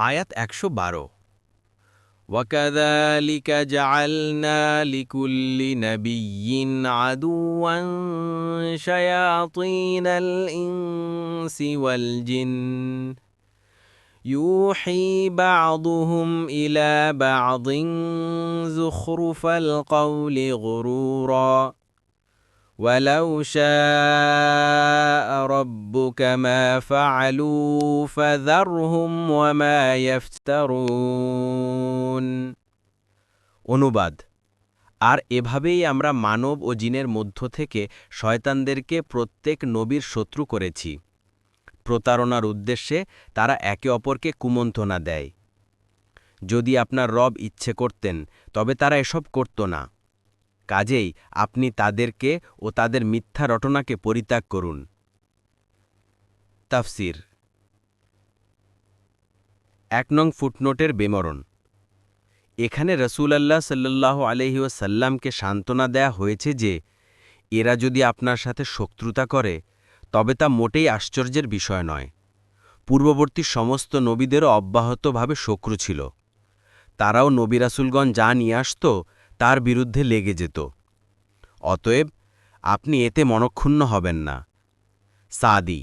আয়াত একশো বারো وكذلك جعلنا لكل نبي عدوا شياطين الإنس والجن يوحي بعضهم إلى بعض زخرف القول غرورا ولو شاء ربك ما فعلوا فذرهم وما يفترون অনুবাদ আর এভাবেই আমরা মানব ও জিনের মধ্য থেকে শয়তানদেরকে প্রত্যেক নবীর শত্রু করেছি প্রতারণার উদ্দেশ্যে তারা একে অপরকে কুমন্ত্রণা দেয় যদি আপনার রব ইচ্ছে করতেন তবে তারা এসব করত না কাজেই আপনি তাদেরকে ও তাদের মিথ্যা রটনাকে পরিত্যাগ করুন। তাফসির। এক নং ফুটনোটের বেমরণ। এখানে রসুলাল্লাহ সাল্লাহ আলহিউসাল্লামকে সান্ত্বনা দেয়া হয়েছে যে, এরা যদি আপনার সাথে শত্রুতা করে, তবে তা মোটেই আশ্চর্যের বিষয় নয়। পূর্ববর্তী সমস্ত নবীদেরও অব্যাহতভাবে শক্রু ছিল। তারাও নবিরাসুলগণ যা নিয়ে আসত তার বিরুদ্ধে লেগে যেত। অতএব আপনি এতে মনক্ষুণ্ণ হবেন না। সাদি